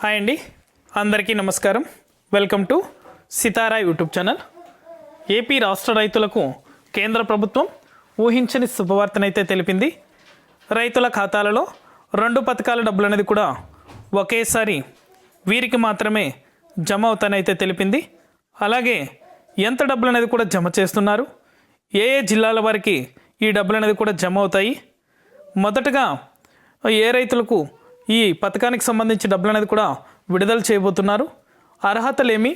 Hi అండి. అందరికీ నమస్కారం. Welcome to Sitara YouTube channel. AP రాష్ట్ర రైతులకు కేంద్ర ప్రభుత్వం ఊహించని శుభవార్తనైతే తెలిపింది. రైతుల ఖాతాలలో రెండు పథకాల డబ్బులు అనేది కూడా ఒకేసారి వీరికి మాత్రమే జమ అవుతానైతే తెలిపింది. అలాగే ఎంత డబ్బులు అనేది కూడా జమ చేస్తున్నారు? ఏ ఏ జిల్లాల వారికి ఈ డబ్బులు అనేది కూడా జమ అవుతాయి? మొదటగా ఏ రైతులకు ఈ పథకానికి సంబంధించి డబ్బులు అనేది కూడా విడుదల చేయబోతున్నారు. అర్హతలేమి?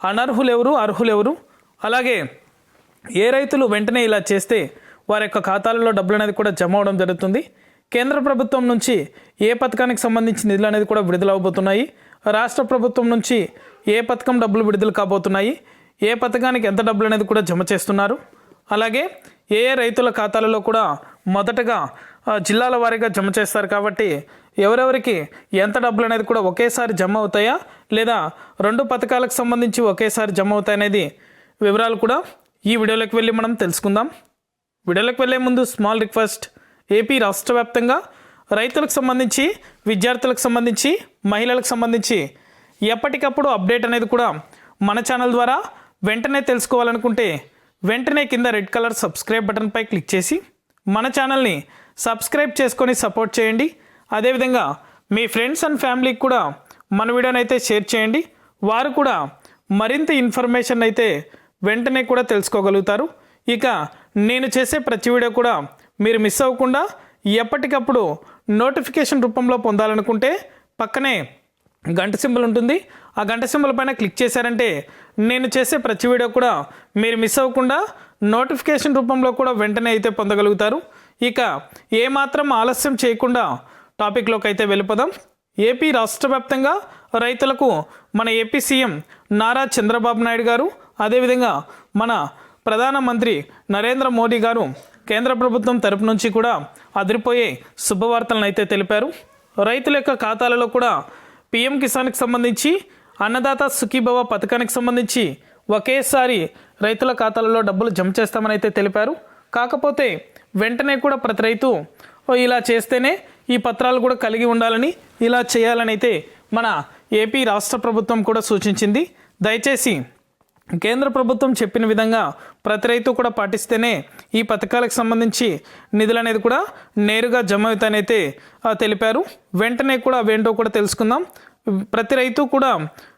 అనర్హులెవరు? అర్హులెవరు? అలాగే ఏ రైతులు వెంటనే ఇలా చేస్తే వారి యొక్క ఖాతాలలో డబ్బులు అనేది కూడా జమ అవడం జరుగుతుంది. కేంద్ర ప్రభుత్వం నుంచి ఏ పథకానికి సంబంధించి నిధులు అనేది కూడా విడుదల అవబోతున్నాయి. రాష్ట్ర ప్రభుత్వం నుంచి ఏ పథకం డబ్బులు విడుదల కాబోతున్నాయి? ఏ పథకానికి ఎంత డబ్బులు అనేది కూడా జమ చేస్తున్నారు? అలాగే ఏ ఏ రైతుల ఖాతాలలో కూడా మొదటగా జిల్లాల వారీగా జమ చేస్తారు కాబట్టి ఎవరెవరికి? ఎంత డబ్బులు అనేది కూడా ఒకేసారి జమ అవుతాయా? లేదా రెండు పథకాలకు సంబంధించి ఒకేసారి జమ అవుతాయనేది వివరాలు కూడా ఈ వీడియోలోకి వెళ్ళి మనం తెలుసుకుందాం. వీడియోలోకి వెళ్ళే ముందు స్మాల్ రిక్వెస్ట్. ఏపీ రాష్ట్ర వ్యాప్తంగా రైతులకు సంబంధించి విద్యార్థులకు సంబంధించి మహిళలకు సంబంధించి ఎప్పటికప్పుడు అప్డేట్ అనేది కూడా మన ఛానల్ ద్వారా వెంటనే తెలుసుకోవాలనుకుంటే వెంటనే కింద రెడ్ కలర్ సబ్స్క్రైబ్ బటన్పై క్లిక్ చేసి మన ఛానల్ని సబ్స్క్రైబ్ చేసుకొని సపోర్ట్ చేయండి. అదేవిధంగా మీ ఫ్రెండ్స్ అండ్ ఫ్యామిలీకి కూడా మన వీడియోని అయితే షేర్ చేయండి. వారు కూడా మరింత ఇన్ఫర్మేషన్ అయితే వెంటనే కూడా తెలుసుకోగలుగుతారు. ఇక నేను చేసే ప్రతి వీడియో కూడా మీరు మిస్ అవ్వకుండా ఎప్పటికప్పుడు నోటిఫికేషన్ రూపంలో పొందాలనుకుంటే పక్కనే గంట సింబల్ ఉంటుంది. ఆ గంట సింబల్ పైన క్లిక్ చేశారంటే నేను చేసే ప్రతి వీడియో కూడా మీరు మిస్ అవ్వకుండా నోటిఫికేషన్ రూపంలో కూడా వెంటనే అయితే పొందగలుగుతారు. ఇక ఏమాత్రం ఆలస్యం చేయకుండా టాపిక్లోకి అయితే వెళ్ళిపోదాం. ఏపీ రాష్ట్ర వ్యాప్తంగా రైతులకు మన ఏపీ సీఎం నారా చంద్రబాబు నాయుడు గారు అదేవిధంగా మన ప్రధానమంత్రి నరేంద్ర మోడీ గారు కేంద్ర ప్రభుత్వం తరపు నుంచి కూడా అదిరిపోయే శుభవార్తలను అయితే తెలిపారు. రైతుల యొక్క ఖాతాలలో కూడా పిఎం కిసాన్కి సంబంధించి అన్నదాత సుఖీభవ పథకానికి సంబంధించి ఒకేసారి రైతుల ఖాతాలలో డబ్బులు జమ చేస్తామని అయితే తెలిపారు. కాకపోతే వెంటనే కూడా ప్రతి రైతు ఇలా చేస్తేనే ఈ పత్రాలు కూడా కలిగి ఉండాలని ఇలా చేయాలనైతే మన ఏపీ రాష్ట్ర ప్రభుత్వం కూడా సూచించింది. దయచేసి కేంద్ర ప్రభుత్వం చెప్పిన విధంగా ప్రతి రైతు కూడా పాటిస్తేనే ఈ పథకాలకు సంబంధించి నిధులు అనేది కూడా నేరుగా జమ అవుతానైతే తెలిపారు. వెంటనే కూడా అవేంటో కూడా తెలుసుకుందాం. ప్రతి రైతు కూడా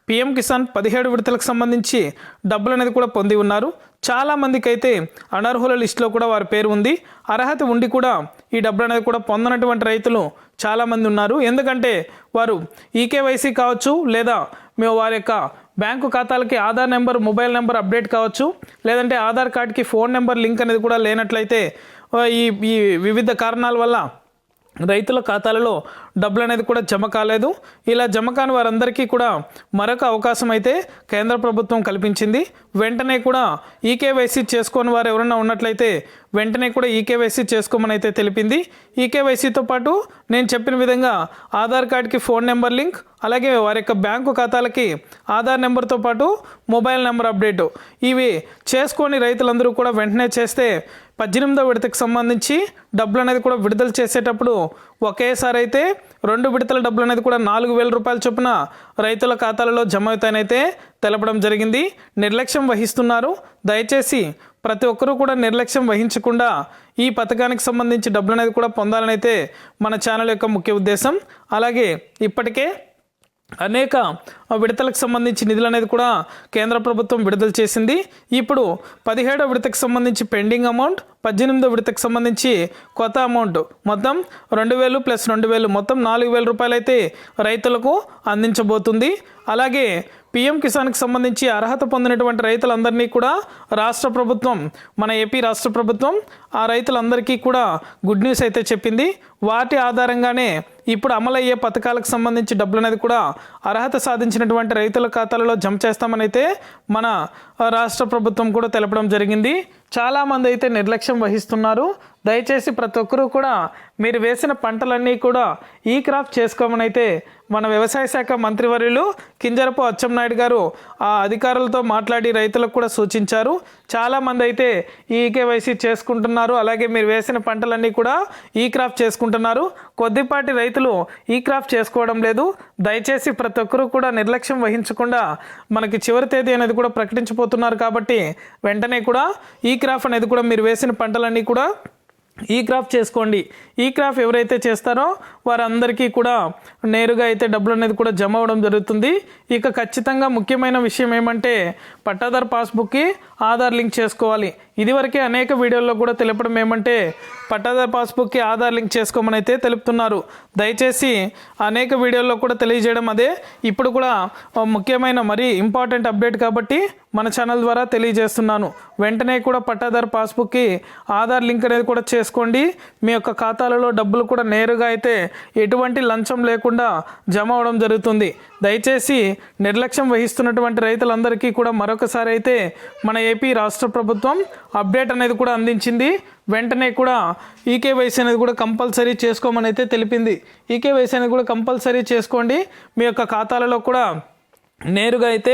పిఎం కిసాన్ పదిహేడు విడతలకు సంబంధించి డబ్బులు అనేది కూడా పొంది ఉన్నారు. చాలామందికి అయితే అనర్హుల లిస్టులో కూడా వారి పేరు ఉంది. అర్హత ఉండి కూడా ఈ డబ్బులు అనేది కూడా పొందనటువంటి రైతులు చాలామంది ఉన్నారు. ఎందుకంటే వారు ఈకేవైసీ కావచ్చు లేదా మేము వారి యొక్క bank ఖాతాలకి Aadhaar number mobile number update కావచ్చు. లేదంటే ఆధార్ కార్డ్కి ఫోన్ నెంబర్ లింక్ అనేది కూడా లేనట్లయితే ఈ ఈ వివిధ కారణాల వల్ల రైతుల ఖాతాలలో డబ్బులు అనేది కూడా జమ కాలేదు. ఇలా జమ కాని వారందరికీ కూడా మరొక అవకాశం అయితే కేంద్ర ప్రభుత్వం కల్పించింది. వెంటనే కూడా ఈకేవైసీ చేసుకోని వారు ఎవరైనా ఉన్నట్లయితే వెంటనే కూడా ఈకేవైసీ చేసుకోమని అయితే తెలిపింది. ఈకేవైసీతో పాటు నేను చెప్పిన విధంగా ఆధార్ కార్డ్కి ఫోన్ నెంబర్ లింక్ అలాగే వారి యొక్క బ్యాంకు ఖాతాలకి ఆధార్ నెంబర్తో పాటు మొబైల్ నెంబర్ అప్డేటు. ఇవి చేసుకొని రైతులందరూ కూడా వెంటనే చేస్తే పద్దెనిమిదో విడతకు సంబంధించి డబ్బులు అనేది కూడా విడుదల చేసేటప్పుడు ఒకేసారి అయితే రెండు విడతల డబ్బులు అనేది కూడా నాలుగు వేల రూపాయల చొప్పున రైతుల ఖాతాలలో జమ అవుతాయనైతే తెలపడం జరిగింది. నిర్లక్ష్యం వహిస్తున్నారు. దయచేసి ప్రతి ఒక్కరూ కూడా నిర్లక్ష్యం వహించకుండా ఈ పథకానికి సంబంధించి డబ్బులు అనేది కూడా పొందాలనైతే మన ఛానల్ యొక్క ముఖ్య ఉద్దేశం. అలాగే ఇప్పటికే అనేక విడతలకు సంబంధించి నిధులు అనేది కూడా కేంద్ర ప్రభుత్వం విడుదల చేసింది. ఇప్పుడు పదిహేడో విడతకు సంబంధించి పెండింగ్ అమౌంట్ పద్దెనిమిదో విడతకు సంబంధించి కొత్త అమౌంట్. మొత్తం రెండు వేలు ప్లస్ రెండు వేలు మొత్తం నాలుగు వేల రూపాయలు అయితే రైతులకు అందించబోతుంది. అలాగే పిఎం కిసాన్కి సంబంధించి అర్హత పొందినటువంటి రైతులందరినీ కూడా రాష్ట్ర ప్రభుత్వం మన ఏపీ రాష్ట్ర ప్రభుత్వం ఆ రైతులందరికీ కూడా గుడ్ న్యూస్ అయితే చెప్పింది. వాటి ఆధారంగానే ఇప్పుడు అమలయ్యే పథకాలకు సంబంధించి డబ్బులు అనేది కూడా అర్హత సాధించినటువంటి రైతుల ఖాతాలలో జమ చేస్తామని అయితే మన రాష్ట్ర ప్రభుత్వం కూడా తెలపడం జరిగింది. చాలామంది అయితే నిర్లక్ష్యం వహిస్తున్నారు. దయచేసి ప్రతి ఒక్కరూ కూడా మీరు వేసిన పంటలన్నీ కూడా ఈ క్రాప్ చేసుకోమని అయితే మన వ్యవసాయ శాఖ మంత్రివర్యులు కింజరపు అచ్చెన్నాయుడు గారు ఆ అధికారులతో మాట్లాడి రైతులకు కూడా సూచించారు. చాలామంది అయితే ఈ కేవైసీ చేసుకుంటున్నారు. అలాగే మీరు వేసిన పంటలన్నీ కూడా ఈ క్రాప్ చేసుకుంటున్నారు. కొద్దిపాటి రైతులు ఈ క్రాప్ చేసుకోవడం లేదు. దయచేసి ప్రతి ఒక్కరూ కూడా నిర్లక్ష్యం వహించకుండా మనకి చివరి తేదీ అనేది కూడా ప్రకటించబోతున్నారు కాబట్టి వెంటనే కూడా ఈ క్రాప్ అనేది కూడా మీరు వేసిన పంటలన్నీ కూడా ఈ క్రాఫ్ చేసుకోండి. ఈ క్రాఫ్ ఎవరైతే చేస్తారో వారందరికీ కూడా నేరుగా అయితే డబ్బులు అనేది కూడా జమ అవ్వడం జరుగుతుంది. ఇక ఖచ్చితంగా ముఖ్యమైన విషయం ఏమంటే పట్టాదార్ పాస్బుక్కి ఆధార్ లింక్ చేసుకోవాలి. ఇదివరకే అనేక వీడియోల్లో కూడా తెలపడం ఏమంటే పట్టాదార్ పాస్బుక్కి ఆధార్ లింక్ చేసుకోమని అయితే తెలుపుతున్నారు. దయచేసి అనేక వీడియోల్లో కూడా తెలియజేయడం అదే. ఇప్పుడు కూడా ముఖ్యమైన మరీ ఇంపార్టెంట్ అప్డేట్ కాబట్టి మన ఛానల్ ద్వారా తెలియజేస్తున్నాను. వెంటనే కూడా పట్టాదార్ పాస్బుక్కి ఆధార్ లింక్ అనేది కూడా చేసుకోండి. మీ యొక్క ఖాతాలలో డబ్బులు కూడా నేరుగా అయితే ఎటువంటి లంచం లేకుండా జమ అవడం జరుగుతుంది. దయచేసి నిర్లక్ష్యం వహిస్తున్నటువంటి రైతులందరికీ కూడా మరొకసారి అయితే మన ఏపీ రాష్ట్ర ప్రభుత్వం అప్డేట్ అనేది కూడా అందించింది. వెంటనే కూడా ఈకేవైసీ అనేది కూడా కంపల్సరీ చేసుకోమని అయితే తెలిపింది. ఈకేవైసీ అనేది కూడా కంపల్సరీ చేసుకోండి. మీ యొక్క ఖాతాలలో కూడా నేరుగా అయితే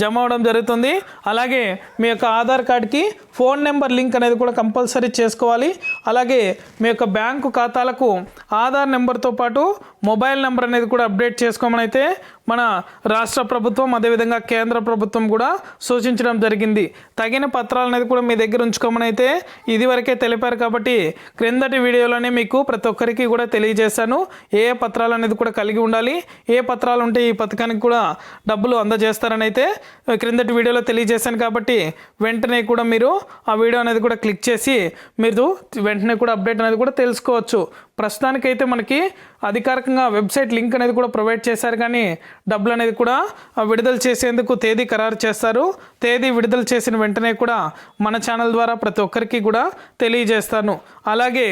జమ అవడం జరుగుతుంది. అలాగే మీ యొక్క ఆధార్ కార్డ్కి ఫోన్ నెంబర్ లింక్ అనేది కూడా కంపల్సరీ చేసుకోవాలి. అలాగే మీ యొక్క బ్యాంకు ఖాతాలకు ఆధార్ నెంబర్తో పాటు మొబైల్ నెంబర్ అనేది కూడా అప్డేట్ చేసుకోమని అయితే మన రాష్ట్ర ప్రభుత్వం అదేవిధంగా కేంద్ర ప్రభుత్వం కూడా సూచించడం జరిగింది. తగిన పత్రాలు అనేది కూడా మీ దగ్గర ఉంచుకోమని అయితే ఇదివరకే తెలిపారు కాబట్టి క్రిందటి వీడియోలోనే మీకు ప్రతి ఒక్కరికి కూడా తెలియజేశాను. ఏ పత్రాలు అనేది కూడా కలిగి ఉండాలి ఏ పత్రాలు ఉంటే ఈ పథకానికి కూడా డబ్బులు అందజేస్తారని అయితే క్రిందటి వీడియోలో తెలియజేశాను కాబట్టి వెంటనే కూడా మీరు ఆ వీడియో అనేది కూడా క్లిక్ చేసి మీరు వెంటనే కూడా అప్డేట్ అనేది కూడా తెలుసుకోవచ్చు. ప్రస్తుతానికైతే మనకి అధికారికంగా వెబ్సైట్ లింక్ అనేది కూడా ప్రొవైడ్ చేశారు కానీ డబ్బులు అనేది కూడా విడుదల చేసేందుకు తేదీ ఖరారు చేస్తారు. తేదీ విడుదల చేసిన వెంటనే కూడా మన ఛానల్ ద్వారా ప్రతి ఒక్కరికి కూడా తెలియజేస్తాను. అలాగే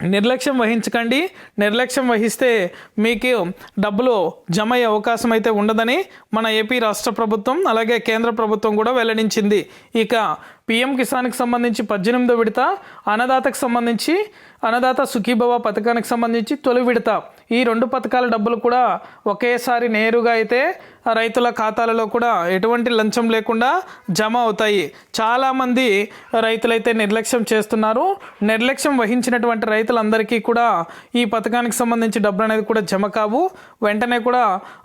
నిర్లక్ష్యం వహించకండి. నిర్లక్ష్యం వహిస్తే మీకు డబ్బులు జమ అయ్యే అవకాశం అయితే ఉండదని మన ఏపీ రాష్ట్ర ప్రభుత్వం అలాగే కేంద్ర ప్రభుత్వం కూడా వెల్లడించింది. ఇక పిఎం కిసాన్కి సంబంధించి పద్దెనిమిదో విడత అన్నదాతకు సంబంధించి అన్నదాత సుఖీభవ పథకానికి సంబంధించి తొలి విడత. ఈ రెండు పథకాల డబ్బులు కూడా ఒకేసారి నేరుగా అయితే రైతుల ఖాతాలలో కూడా ఎటువంటి లంచం లేకుండా జమ అవుతాయి. చాలామంది రైతులైతే నిర్లక్ష్యం చేస్తున్నారు. నిర్లక్ష్యం వహించినటువంటి రైతులందరికీ కూడా ఈ పథకానికి సంబంధించి డబ్బులు అనేది కూడా జమ కావు. వెంటనే కూడా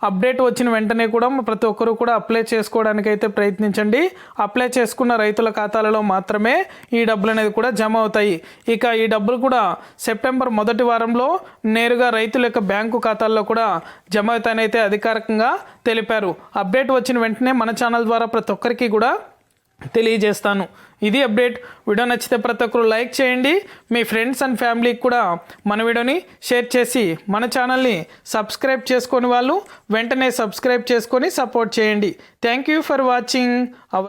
అప్డేట్ వచ్చిన వెంటనే కూడా ప్రతి ఒక్కరూ కూడా అప్లై చేసుకోవడానికి అయితే ప్రయత్నించండి. అప్లై చేసుకున్న రైతుల ఖాతాలలో మాత్రమే ఈ డబ్బులు అనేది కూడా జమ అవుతాయి. ఇక ఈ డబ్బులు కూడా సెప్టెంబర్ మొదటి వారంలో నేరుగా రైతుల యొక్క బ్యాంకు ఖాతాల్లో కూడా జమ అవుతానైతే అధికారికంగా తెలిపారు. అప్డేట్ వచ్చిన వెంటనే మన ఛానల్ ద్వారా ప్రతి ఒక్కరికి కూడా తెలియజేస్తాను. ఇది అప్డేట్. వీడియో నచ్చితే ప్రతి ఒక్కరు లైక్ చేయండి. మీ ఫ్రెండ్స్ అండ్ ఫ్యామిలీకి కూడా మన వీడియోని షేర్ చేసి మన ఛానల్ని సబ్స్క్రైబ్ చేసుకొని వాళ్ళు వెంటనే సబ్స్క్రైబ్ చేసుకొని సపోర్ట్ చేయండి. Thank you for watching. Our